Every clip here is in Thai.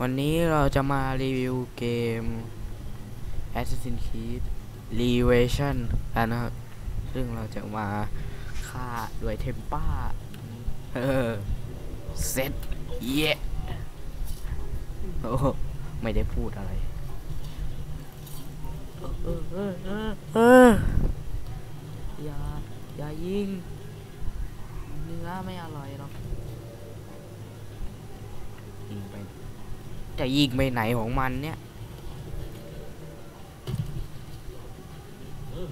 วันนี้เราจะมารีวิวเกม Assassin's Creed Revelation กันนะครับ ซึ่งเราจะมาฆ่าด้วยเทมป้า เออ เซ็ตเย่โอ้ไม่ได้พูดอะไร เออเออเออเอออย่า อย่ายิง เนื้อไม่อร่อยหรอกยิงไป จะยิงไปไหนของมันเนี่ยเออ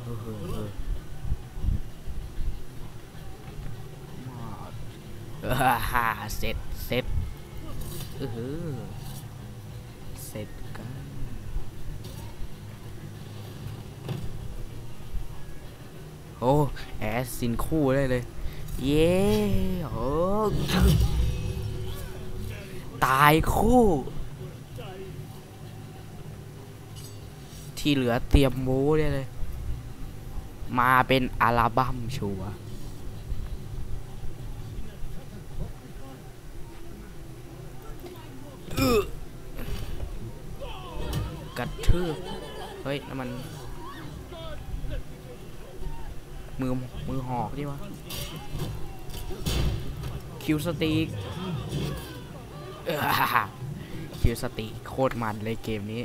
เออเออมาฮ่าเสร็จเสร็จเออเสร็จกันโอ้แอสซินคู่ได้เลย เย้โอ้ ตายคู่ ที่เหลือเตรียมโม้ได้เลย มาเป็นอัลบั้มชัวร์กระทืบเฮ้ยนั่นมัน มือมือหอกดิวะคิวสตีก คิวสตีกโคตรมันเลยเกมนี้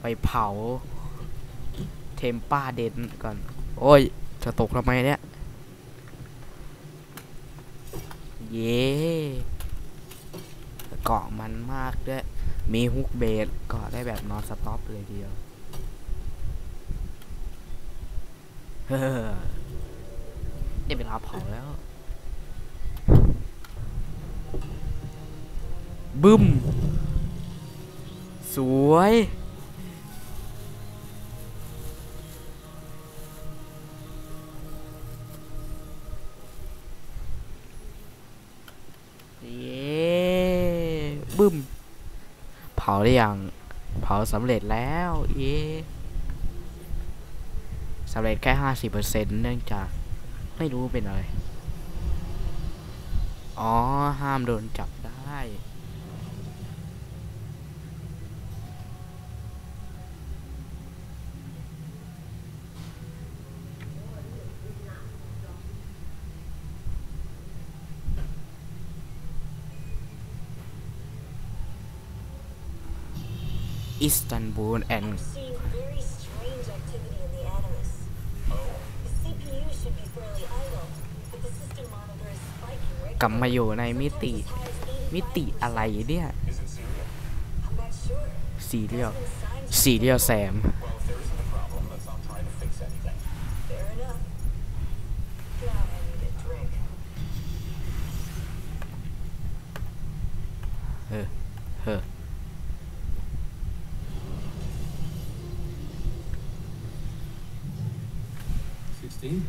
ไปเผา เทมป้าเด่นก่อน โอ้ย จะตกทำไมเนี่ย เย้เกาะมันมากด้วย มีฮุกเบสกาะได้แบบนอนสต็อปเลยเดียวเฮ้อได้เวลาเผาแล้ว บึ้ม สวย เย้ บึ้มาได้ยัง เผาสำเร็จแล้วเย้สำเร็จแค่ห้าสิบเปอร์เซ็นต์เนื่องจากไม่รู้เป็นอะไร อ๋อ ห้ามโดนจับได้ อิสตันบูลแอนด์ Seeing very strange activity in the Animus. The CPU should be fairly idle, but the system monitor is spiking กลับมาอยู่ในมิติ regularly. มิติอะไรเนี่ย I'm not sure. สี่เรียล There's been signs สี่เรียลแซม Fair enough. God, I need a drink. เออเฮ้อ Sí.